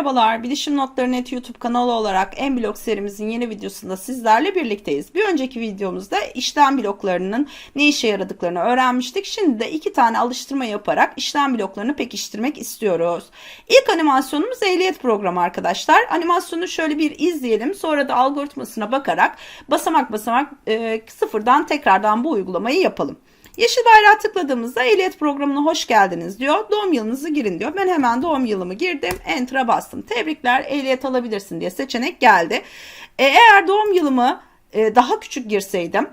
Merhabalar, Bilişim Notları Net YouTube kanalı olarak en blok serimizin yeni videosunda sizlerle birlikteyiz. Bir önceki videomuzda işlem bloklarının ne işe yaradıklarını öğrenmiştik. Şimdi de iki tane alıştırma yaparak işlem bloklarını pekiştirmek istiyoruz. İlk animasyonumuz ehliyet programı arkadaşlar. Animasyonu şöyle bir izleyelim. Sonra da algoritmasına bakarak basamak basamak e, sıfırdan tekrardan bu uygulamayı yapalım. Yeşil bayrağı tıkladığımızda ehliyet programına hoş geldiniz diyor. Doğum yılınızı girin diyor. Ben hemen doğum yılımı girdim. Enter'a bastım. Tebrikler ehliyet alabilirsin diye seçenek geldi. E, eğer doğum yılımı e, daha küçük girseydim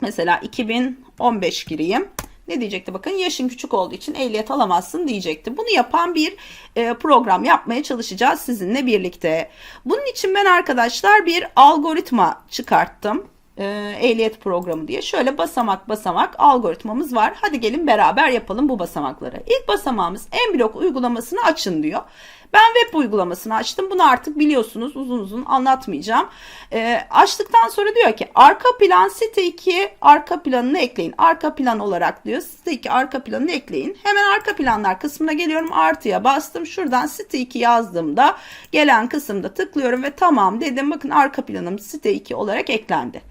mesela 2015 gireyim. Ne diyecekti bakın yaşın küçük olduğu için ehliyet alamazsın diyecekti. Bunu yapan bir e, program yapmaya çalışacağız sizinle birlikte. Bunun için ben arkadaşlar bir algoritma çıkarttım e, ehliyet programı diye. Şöyle basamak basamak algoritmamız var. Hadi gelin beraber yapalım bu basamakları. İlk basamağımız en blok uygulamasını açın diyor. Ben web uygulamasını açtım. Bunu artık biliyorsunuz uzun uzun anlatmayacağım. E, açtıktan sonra diyor ki arka plan site 2 arka planını ekleyin. Arka plan olarak diyor site 2 arka planını ekleyin. Hemen arka planlar kısmına geliyorum. Artıya bastım. Şuradan site 2 yazdığımda gelen kısımda tıklıyorum ve tamam dedim. Bakın arka planım site 2 olarak eklendi.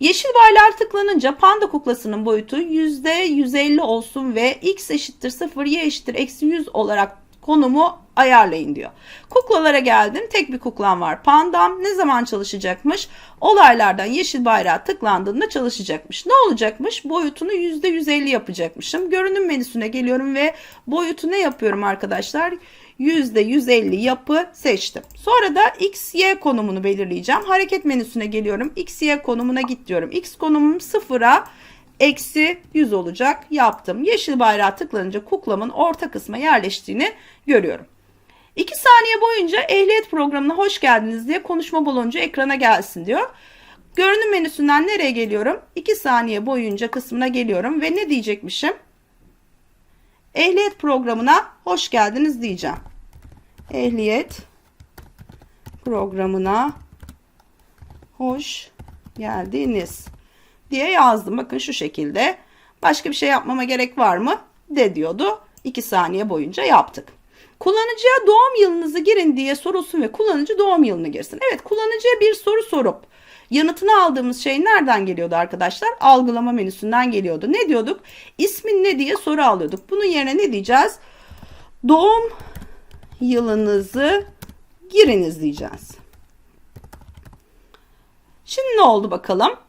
Yeşil baylar tıklanınca panda kuklasının boyutu %150 olsun ve x eşittir 0 y eşittir eksi 100 olarak konumu ayarlayın diyor. Kuklalara geldim. Tek bir kuklam var. Pandam ne zaman çalışacakmış? Olaylardan yeşil bayrağı tıklandığında çalışacakmış. Ne olacakmış? Boyutunu %150 yapacakmışım. Görünüm menüsüne geliyorum ve boyutu ne yapıyorum arkadaşlar? %150 yapı seçtim. Sonra da X, Y konumunu belirleyeceğim. Hareket menüsüne geliyorum. X, Y konumuna git diyorum. X konumum sıfıra eksi 100 olacak yaptım. Yeşil bayrağı tıklanınca kuklamın orta kısma yerleştiğini görüyorum. 2 saniye boyunca ehliyet programına hoş geldiniz diye konuşma baloncu ekrana gelsin diyor. Görünüm menüsünden nereye geliyorum? 2 saniye boyunca kısmına geliyorum ve ne diyecekmişim? Ehliyet programına hoş geldiniz diyeceğim. Ehliyet programına hoş geldiniz diye yazdım. Bakın şu şekilde. Başka bir şey yapmama gerek var mı? De diyordu. 2 saniye boyunca yaptık. Kullanıcıya doğum yılınızı girin diye sorulsun ve kullanıcı doğum yılını girsin. Evet kullanıcıya bir soru sorup yanıtını aldığımız şey nereden geliyordu arkadaşlar? Algılama menüsünden geliyordu. Ne diyorduk? İsmin ne diye soru alıyorduk. Bunun yerine ne diyeceğiz? Doğum yılınızı giriniz diyeceğiz. Şimdi ne oldu bakalım?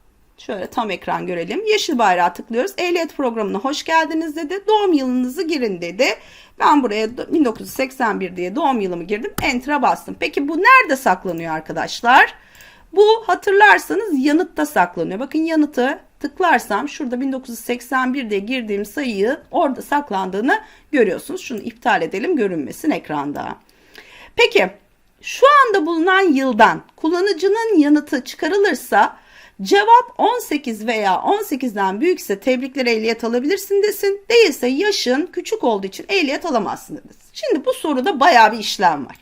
Şöyle tam ekran görelim. Yeşil bayrağı tıklıyoruz. Ehliyet programına hoş geldiniz dedi. Doğum yılınızı girin dedi. Ben buraya 1981 diye doğum yılımı girdim. Enter'a bastım. Peki bu nerede saklanıyor arkadaşlar? Bu hatırlarsanız yanıtta saklanıyor. Bakın yanıtı tıklarsam şurada 1981 diye girdiğim sayıyı orada saklandığını görüyorsunuz. Şunu iptal edelim görünmesin ekranda. Peki şu anda bulunan yıldan kullanıcının yanıtı çıkarılırsa Cevap 18 veya 18'den büyükse tebrikler ehliyet alabilirsin desin. Değilse yaşın küçük olduğu için ehliyet alamazsın desin. Şimdi bu soruda baya bir işlem var.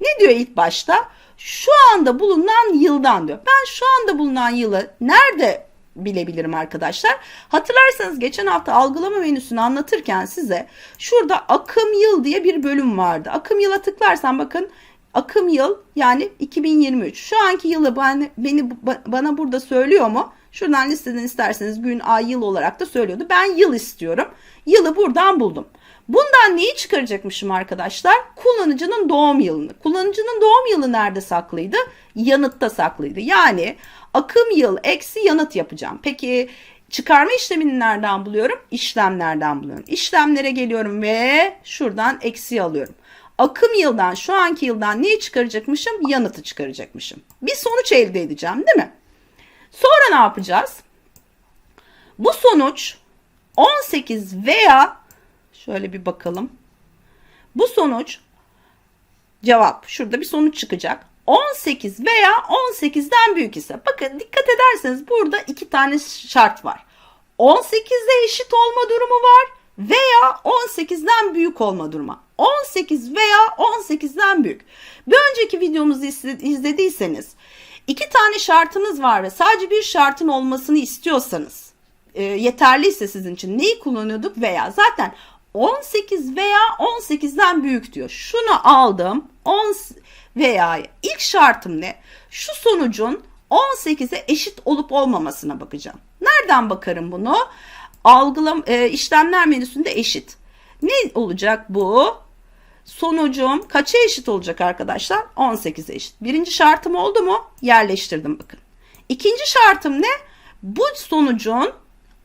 Ne diyor ilk başta? Şu anda bulunan yıldan diyor. Ben şu anda bulunan yılı nerede bilebilirim arkadaşlar. Hatırlarsanız geçen hafta algılama menüsünü anlatırken size şurada akım yıl diye bir bölüm vardı. Akım yıla tıklarsan bakın akım yıl yani 2023. Şu anki yılı bana, beni bana burada söylüyor mu? Şuradan listeden isterseniz gün, ay, yıl olarak da söylüyordu. Ben yıl istiyorum. Yılı buradan buldum. Bundan neyi çıkaracakmışım arkadaşlar? Kullanıcının doğum yılını. Kullanıcının doğum yılı nerede saklıydı? Yanıtta saklıydı. Yani akım yıl eksi yanıt yapacağım. Peki çıkarma işlemini nereden buluyorum? İşlemlerden buluyorum. İşlemlere geliyorum ve şuradan eksi alıyorum akım yıldan şu anki yıldan neyi çıkaracakmışım? Yanıtı çıkaracakmışım. Bir sonuç elde edeceğim değil mi? Sonra ne yapacağız? Bu sonuç 18 veya şöyle bir bakalım. Bu sonuç cevap şurada bir sonuç çıkacak. 18 veya 18'den büyük ise bakın dikkat ederseniz burada iki tane şart var. 18'de eşit olma durumu var veya 18'den büyük olma durumu. 18 veya 18'den büyük. Bir önceki videomuzu izlediyseniz iki tane şartınız var ve sadece bir şartın olmasını istiyorsanız e, yeterliyse sizin için neyi kullanıyorduk veya zaten 18 veya 18'den büyük diyor. Şunu aldım. 10 veya ilk şartım ne? Şu sonucun 18'e eşit olup olmamasına bakacağım. Nereden bakarım bunu? Algılam e, işlemler menüsünde eşit. Ne olacak bu? Sonucum kaça eşit olacak arkadaşlar? 18'e eşit. Birinci şartım oldu mu? Yerleştirdim bakın. İkinci şartım ne? Bu sonucun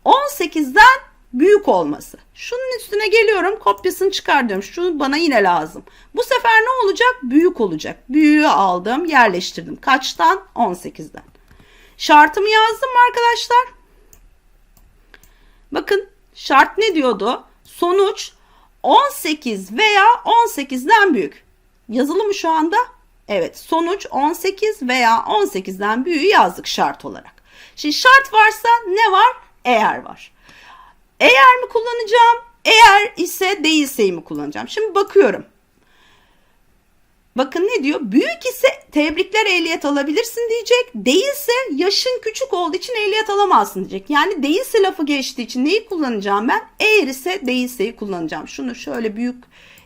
18'den büyük olması. Şunun üstüne geliyorum kopyasını çıkar diyorum. Şu bana yine lazım. Bu sefer ne olacak? Büyük olacak. Büyüğü aldım yerleştirdim. Kaçtan? 18'den. Şartımı yazdım mı arkadaşlar? Bakın şart ne diyordu? Sonuç 18 veya 18'den büyük. Yazılı mı şu anda? Evet sonuç 18 veya 18'den büyüğü yazdık şart olarak. Şimdi şart varsa ne var? Eğer var. Eğer mi kullanacağım? Eğer ise değilse mi kullanacağım? Şimdi bakıyorum. Bakın ne diyor? Büyük ise tebrikler ehliyet alabilirsin diyecek. Değilse yaşın küçük olduğu için ehliyet alamazsın diyecek. Yani değilse lafı geçtiği için neyi kullanacağım ben? Eğer ise değilseyi kullanacağım. Şunu şöyle büyük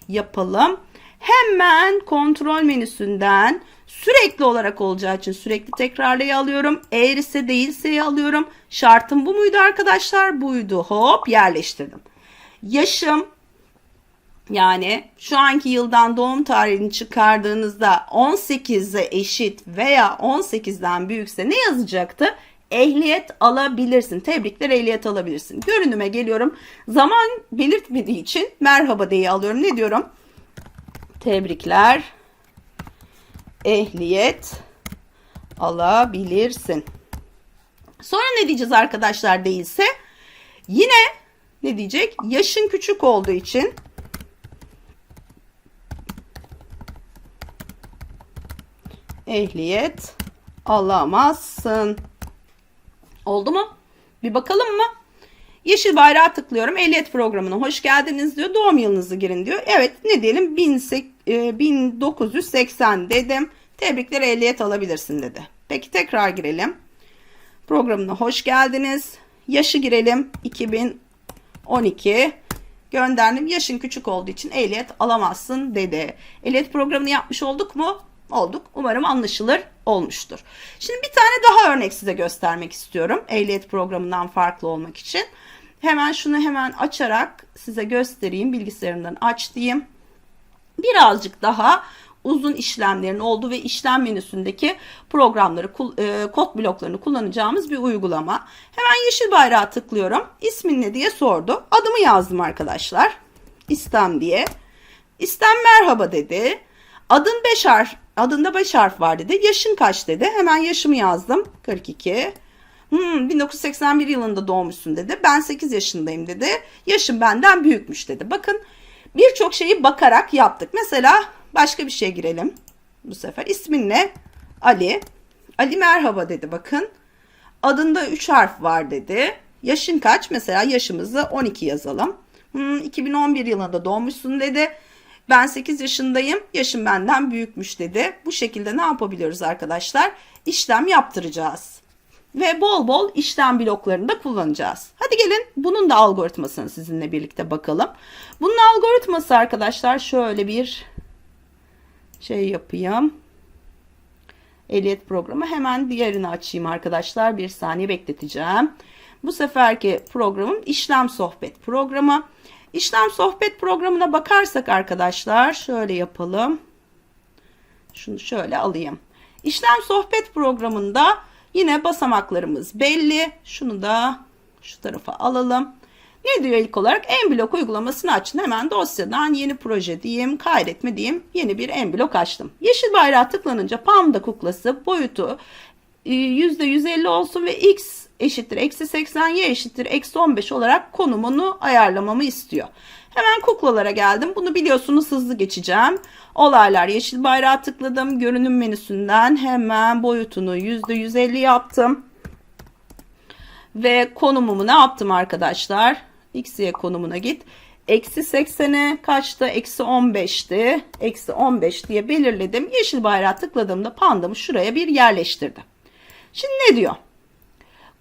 yapalım. Hemen kontrol menüsünden sürekli olarak olacağı için sürekli tekrarlayı alıyorum. Eğer ise değilseyi alıyorum. Şartım bu muydu arkadaşlar? Buydu. Hop yerleştirdim. Yaşım yani şu anki yıldan doğum tarihini çıkardığınızda 18'e eşit veya 18'den büyükse ne yazacaktı? Ehliyet alabilirsin. Tebrikler ehliyet alabilirsin. Görünüme geliyorum. Zaman belirtmediği için merhaba diye alıyorum. Ne diyorum? Tebrikler ehliyet alabilirsin. Sonra ne diyeceğiz arkadaşlar değilse? Yine ne diyecek? Yaşın küçük olduğu için ehliyet alamazsın. Oldu mu? Bir bakalım mı? Yeşil bayrağı tıklıyorum. Ehliyet programına hoş geldiniz diyor. Doğum yılınızı girin diyor. Evet ne diyelim 1980 e, dedim. Tebrikler ehliyet alabilirsin dedi. Peki tekrar girelim. Programına hoş geldiniz. Yaşı girelim. 2012 gönderdim. Yaşın küçük olduğu için ehliyet alamazsın dedi. Ehliyet programını yapmış olduk mu? Olduk. Umarım anlaşılır olmuştur. Şimdi bir tane daha örnek size göstermek istiyorum. Ehliyet programından farklı olmak için. Hemen şunu hemen açarak size göstereyim. Bilgisayarımdan aç diyeyim. Birazcık daha uzun işlemlerin olduğu ve işlem menüsündeki programları, e, kod bloklarını kullanacağımız bir uygulama. Hemen yeşil bayrağı tıklıyorum. İsmin ne diye sordu. Adımı yazdım arkadaşlar. İstem diye. İstem merhaba dedi. Adın 5 harf, adında 5 harf var dedi. Yaşın kaç dedi. Hemen yaşımı yazdım. 42. Hmm, 1981 yılında doğmuşsun dedi. Ben 8 yaşındayım dedi. Yaşım benden büyükmüş dedi. Bakın birçok şeyi bakarak yaptık. Mesela başka bir şey girelim. Bu sefer ismin ne? Ali. Ali merhaba dedi bakın. Adında 3 harf var dedi. Yaşın kaç? Mesela yaşımızı 12 yazalım. Hmm, 2011 yılında doğmuşsun dedi. Ben 8 yaşındayım. Yaşım benden büyükmüş dedi. Bu şekilde ne yapabiliyoruz arkadaşlar? İşlem yaptıracağız. Ve bol bol işlem bloklarını da kullanacağız. Hadi gelin bunun da algoritmasını sizinle birlikte bakalım. Bunun algoritması arkadaşlar şöyle bir şey yapayım. Ehliyet programı hemen diğerini açayım arkadaşlar. Bir saniye bekleteceğim. Bu seferki programım işlem sohbet programı. İşlem sohbet programına bakarsak arkadaşlar şöyle yapalım. Şunu şöyle alayım. İşlem sohbet programında yine basamaklarımız belli. Şunu da şu tarafa alalım. Ne diyor ilk olarak? En blok uygulamasını açın. Hemen dosyadan yeni proje diyeyim, kaydetme diyeyim. Yeni bir en blok açtım. Yeşil bayrağı tıklanınca Panda kuklası boyutu %150 e, olsun ve X eşittir eksi 80 y eşittir eksi 15 olarak konumunu ayarlamamı istiyor. Hemen kuklalara geldim. Bunu biliyorsunuz hızlı geçeceğim. Olaylar yeşil bayrağı tıkladım. Görünüm menüsünden hemen boyutunu %150 yaptım. Ve konumumu ne yaptım arkadaşlar? X, Y konumuna git. Eksi 80'e kaçtı? Eksi 15'ti. Eksi 15 diye belirledim. Yeşil bayrağı tıkladığımda pandamı şuraya bir yerleştirdim. Şimdi ne diyor?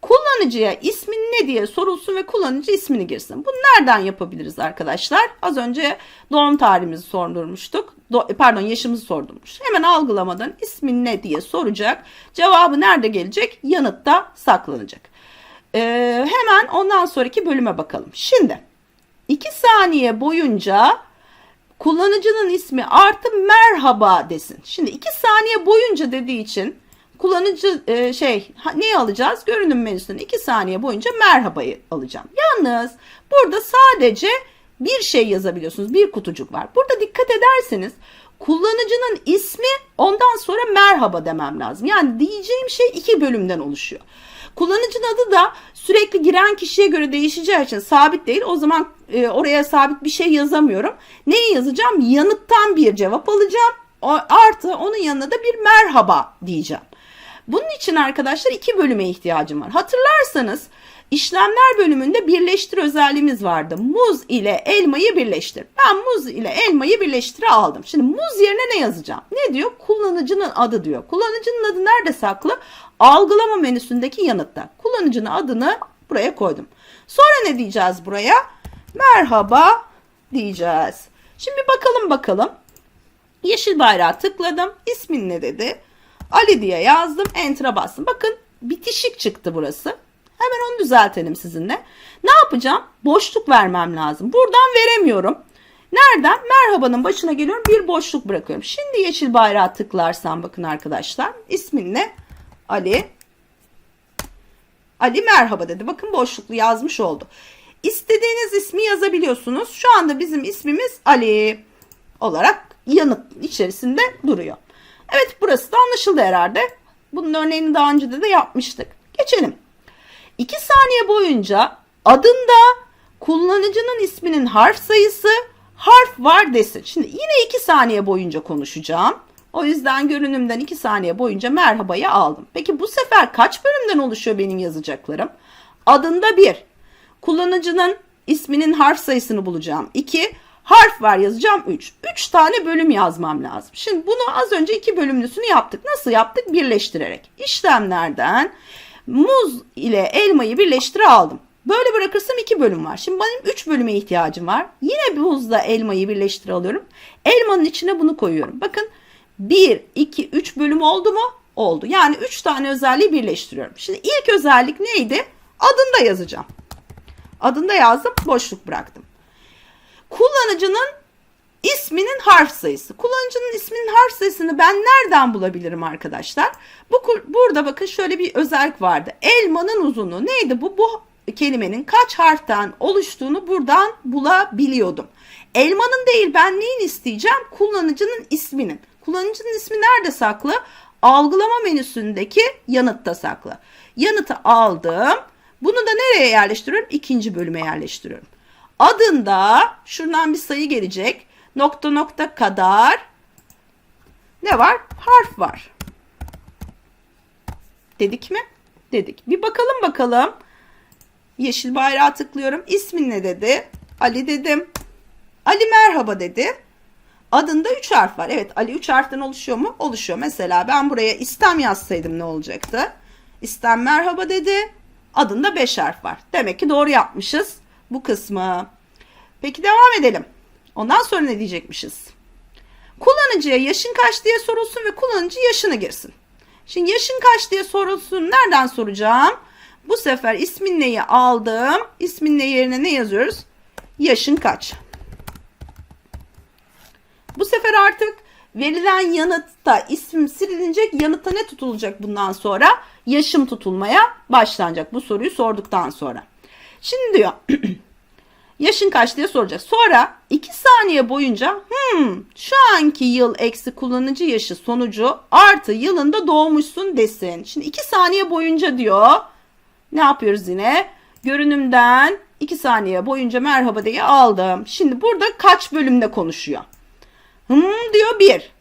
Kullanıcıya ismin ne diye sorulsun ve kullanıcı ismini girsin. Bunu nereden yapabiliriz arkadaşlar? Az önce doğum tarihimizi sordurmuştuk. Do- pardon yaşımızı sordurmuş. Hemen algılamadan ismin ne diye soracak. Cevabı nerede gelecek? Yanıtta saklanacak. Ee, hemen ondan sonraki bölüme bakalım. Şimdi 2 saniye boyunca kullanıcının ismi artı merhaba desin. Şimdi 2 saniye boyunca dediği için kullanıcı e, şey neyi alacağız? Görünüm menüsünden 2 saniye boyunca merhabayı alacağım. Yalnız burada sadece bir şey yazabiliyorsunuz. Bir kutucuk var. Burada dikkat ederseniz kullanıcının ismi ondan sonra merhaba demem lazım. Yani diyeceğim şey iki bölümden oluşuyor. Kullanıcının adı da sürekli giren kişiye göre değişeceği için sabit değil. O zaman e, oraya sabit bir şey yazamıyorum. Neyi yazacağım? Yanıttan bir cevap alacağım. O, artı onun yanına da bir merhaba diyeceğim. Bunun için arkadaşlar iki bölüme ihtiyacım var. Hatırlarsanız işlemler bölümünde birleştir özelliğimiz vardı. Muz ile elmayı birleştir. Ben muz ile elmayı birleştire aldım. Şimdi muz yerine ne yazacağım? Ne diyor? Kullanıcının adı diyor. Kullanıcının adı nerede saklı? Algılama menüsündeki yanıtta. Kullanıcının adını buraya koydum. Sonra ne diyeceğiz buraya? Merhaba diyeceğiz. Şimdi bakalım bakalım. Yeşil bayrağı tıkladım. İsmin ne dedi? Ali diye yazdım. Enter'a bastım. Bakın bitişik çıktı burası. Hemen onu düzeltelim sizinle. Ne yapacağım? Boşluk vermem lazım. Buradan veremiyorum. Nereden? Merhabanın başına geliyorum. Bir boşluk bırakıyorum. Şimdi yeşil bayrağı tıklarsam bakın arkadaşlar. İsmin ne? Ali. Ali merhaba dedi. Bakın boşluklu yazmış oldu. İstediğiniz ismi yazabiliyorsunuz. Şu anda bizim ismimiz Ali olarak yanıt içerisinde duruyor. Evet burası da anlaşıldı herhalde. Bunun örneğini daha önce de, de yapmıştık. Geçelim. 2 saniye boyunca adında kullanıcının isminin harf sayısı harf var desin. Şimdi yine 2 saniye boyunca konuşacağım. O yüzden görünümden 2 saniye boyunca merhabayı aldım. Peki bu sefer kaç bölümden oluşuyor benim yazacaklarım? Adında 1. Kullanıcının isminin harf sayısını bulacağım. 2. Harf var yazacağım 3. 3 tane bölüm yazmam lazım. Şimdi bunu az önce 2 bölümlüsünü yaptık. Nasıl yaptık? Birleştirerek. İşlemlerden muz ile elmayı birleştire aldım. Böyle bırakırsam 2 bölüm var. Şimdi benim 3 bölüme ihtiyacım var. Yine muzla elmayı birleştire alıyorum. Elmanın içine bunu koyuyorum. Bakın 1, 2, 3 bölüm oldu mu? Oldu. Yani 3 tane özelliği birleştiriyorum. Şimdi ilk özellik neydi? Adını da yazacağım. Adını da yazdım. Boşluk bıraktım. Kullanıcının isminin harf sayısı. Kullanıcının isminin harf sayısını ben nereden bulabilirim arkadaşlar? Bu burada bakın şöyle bir özellik vardı. Elmanın uzunluğu neydi bu? Bu kelimenin kaç harften oluştuğunu buradan bulabiliyordum. Elmanın değil ben neyin isteyeceğim? Kullanıcının isminin. Kullanıcının ismi nerede saklı? Algılama menüsündeki yanıtta saklı. Yanıtı aldım. Bunu da nereye yerleştiriyorum? İkinci bölüme yerleştiriyorum. Adında şuradan bir sayı gelecek. Nokta nokta kadar ne var? Harf var. Dedik mi? Dedik. Bir bakalım bakalım. Yeşil bayrağı tıklıyorum. İsmin ne dedi? Ali dedim. Ali merhaba dedi. Adında 3 harf var. Evet Ali 3 harften oluşuyor mu? Oluşuyor. Mesela ben buraya istem yazsaydım ne olacaktı? İstem merhaba dedi. Adında 5 harf var. Demek ki doğru yapmışız bu kısmı. Peki devam edelim. Ondan sonra ne diyecekmişiz? Kullanıcıya yaşın kaç diye sorulsun ve kullanıcı yaşını girsin. Şimdi yaşın kaç diye sorulsun. Nereden soracağım? Bu sefer ismin neyi aldım. İsmin ne yerine ne yazıyoruz? Yaşın kaç? Bu sefer artık verilen yanıtta isim silinecek. Yanıtta ne tutulacak bundan sonra? Yaşım tutulmaya başlanacak bu soruyu sorduktan sonra. Şimdi diyor yaşın kaç diye soracak. Sonra 2 saniye boyunca hmm, şu anki yıl eksi kullanıcı yaşı sonucu artı yılında doğmuşsun desin. Şimdi 2 saniye boyunca diyor. Ne yapıyoruz yine? Görünümden 2 saniye boyunca merhaba diye aldım. Şimdi burada kaç bölümde konuşuyor? Hmm diyor 1.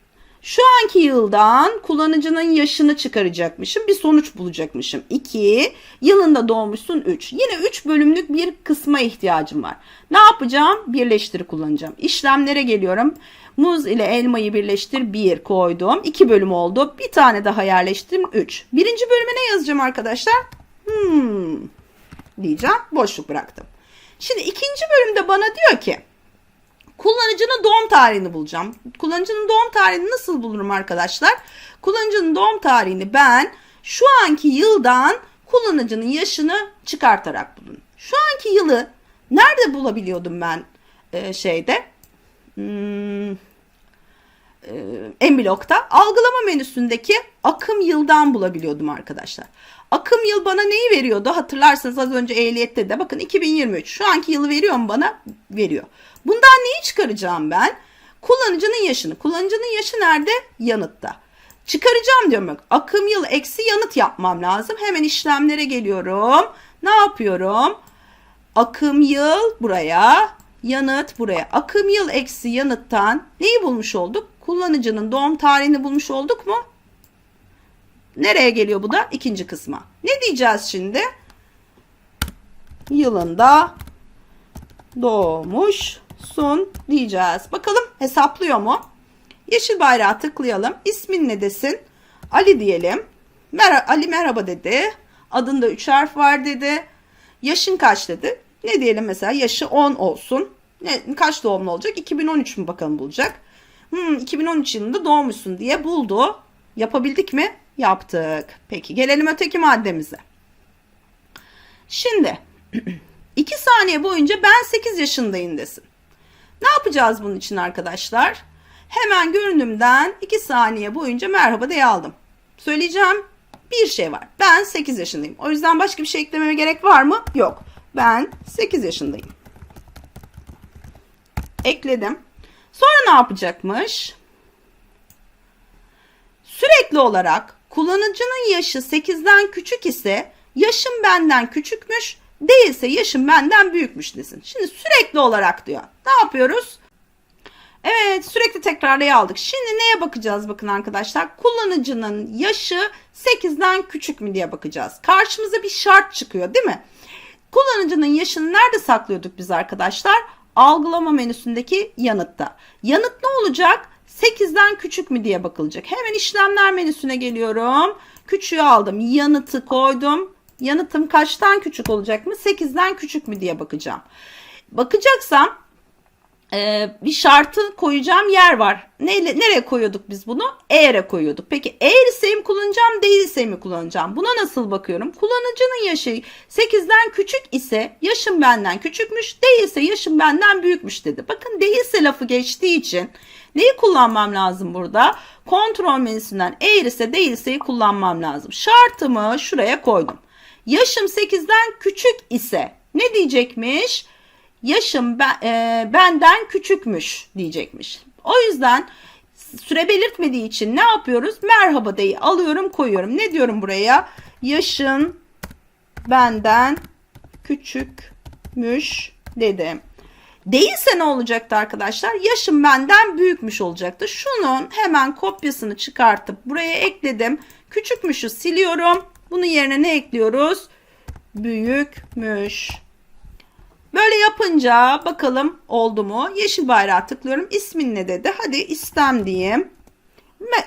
Şu anki yıldan kullanıcının yaşını çıkaracakmışım. Bir sonuç bulacakmışım. 2. Yılında doğmuşsun 3. Yine 3 bölümlük bir kısma ihtiyacım var. Ne yapacağım? Birleştir kullanacağım. İşlemlere geliyorum. Muz ile elmayı birleştir 1 koydum. 2 bölüm oldu. Bir tane daha yerleştirdim 3. Birinci bölüme ne yazacağım arkadaşlar? Hmm diyeceğim. Boşluk bıraktım. Şimdi ikinci bölümde bana diyor ki kullanıcının doğum tarihini bulacağım. Kullanıcının doğum tarihini nasıl bulurum arkadaşlar? Kullanıcının doğum tarihini ben şu anki yıldan kullanıcının yaşını çıkartarak bulun. Şu anki yılı nerede bulabiliyordum ben e, şeyde? Hmm, en blokta algılama menüsündeki akım yıldan bulabiliyordum arkadaşlar. Akım yıl bana neyi veriyordu? Hatırlarsanız az önce ehliyette de bakın 2023. Şu anki yılı veriyor mu bana? Veriyor. Bundan neyi çıkaracağım ben? Kullanıcının yaşını. Kullanıcının yaşı nerede? Yanıtta. Çıkaracağım diyorum bak. Akım yıl eksi yanıt yapmam lazım. Hemen işlemlere geliyorum. Ne yapıyorum? Akım yıl buraya, yanıt buraya. Akım yıl eksi yanıttan neyi bulmuş olduk? Kullanıcının doğum tarihini bulmuş olduk mu? Nereye geliyor bu da? İkinci kısma. Ne diyeceğiz şimdi? Yılında doğmuşsun diyeceğiz. Bakalım hesaplıyor mu? Yeşil bayrağı tıklayalım. İsmin ne desin? Ali diyelim. Mer Ali merhaba dedi. Adında 3 harf var dedi. Yaşın kaç dedi. Ne diyelim mesela yaşı 10 olsun. Ne, kaç doğumlu olacak? 2013 mü bakalım bulacak. Hmm, 2013 yılında doğmuşsun diye buldu. Yapabildik mi? Yaptık. Peki gelelim öteki maddemize. Şimdi 2 saniye boyunca ben 8 yaşındayım desin. Ne yapacağız bunun için arkadaşlar? Hemen görünümden 2 saniye boyunca merhaba diye aldım. Söyleyeceğim bir şey var. Ben 8 yaşındayım. O yüzden başka bir şey eklememe gerek var mı? Yok. Ben 8 yaşındayım. Ekledim. Sonra ne yapacakmış? Sürekli olarak kullanıcının yaşı 8'den küçük ise yaşım benden küçükmüş, değilse yaşım benden büyükmüş desin. Şimdi sürekli olarak diyor. Ne yapıyoruz? Evet sürekli tekrarlaya aldık. Şimdi neye bakacağız bakın arkadaşlar. Kullanıcının yaşı 8'den küçük mü diye bakacağız. Karşımıza bir şart çıkıyor değil mi? Kullanıcının yaşını nerede saklıyorduk biz arkadaşlar? Algılama menüsündeki yanıtta. Yanıt ne olacak? 8'den küçük mü diye bakılacak. Hemen işlemler menüsüne geliyorum. Küçüğü aldım. Yanıtı koydum. Yanıtım kaçtan küçük olacak mı? 8'den küçük mü diye bakacağım. Bakacaksam e, bir şartı koyacağım yer var. Neyle, nereye koyuyorduk biz bunu? Eğer'e koyuyorduk. Peki eğer ise mi kullanacağım değilse mi kullanacağım? Buna nasıl bakıyorum? Kullanıcının yaşı 8'den küçük ise yaşım benden küçükmüş değilse yaşım benden büyükmüş dedi. Bakın değilse lafı geçtiği için neyi kullanmam lazım burada? Kontrol menüsünden eğer ise değilseyi kullanmam lazım. Şartımı şuraya koydum. Yaşım 8'den küçük ise ne diyecekmiş? Yaşım ben, e, benden küçükmüş diyecekmiş. O yüzden süre belirtmediği için ne yapıyoruz? Merhaba deyi alıyorum koyuyorum. Ne diyorum buraya? Yaşın benden küçükmüş dedim. Değilse ne olacaktı arkadaşlar? Yaşım benden büyükmüş olacaktı. Şunun hemen kopyasını çıkartıp buraya ekledim. Küçükmüşü siliyorum. Bunun yerine ne ekliyoruz? Büyükmüş. Böyle yapınca bakalım oldu mu? Yeşil bayrağı tıklıyorum. İsmin ne dedi? Hadi istem diyeyim.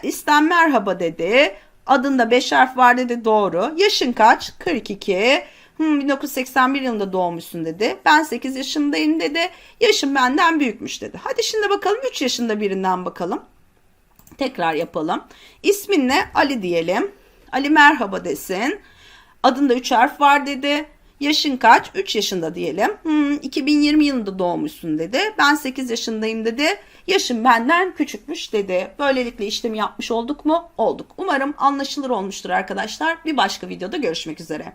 İstem merhaba dedi. Adında 5 harf var dedi. Doğru. Yaşın kaç? 42. Hmm, 1981 yılında doğmuşsun dedi. Ben 8 yaşındayım dedi. Yaşım benden büyükmüş dedi. Hadi şimdi bakalım 3 yaşında birinden bakalım. Tekrar yapalım. İsmin ne? Ali diyelim. Ali merhaba desin. Adında 3 harf var dedi. Yaşın kaç? 3 yaşında diyelim. Hmm, 2020 yılında doğmuşsun dedi. Ben 8 yaşındayım dedi. Yaşım benden küçükmüş dedi. Böylelikle işlemi yapmış olduk mu? Olduk. Umarım anlaşılır olmuştur arkadaşlar. Bir başka videoda görüşmek üzere.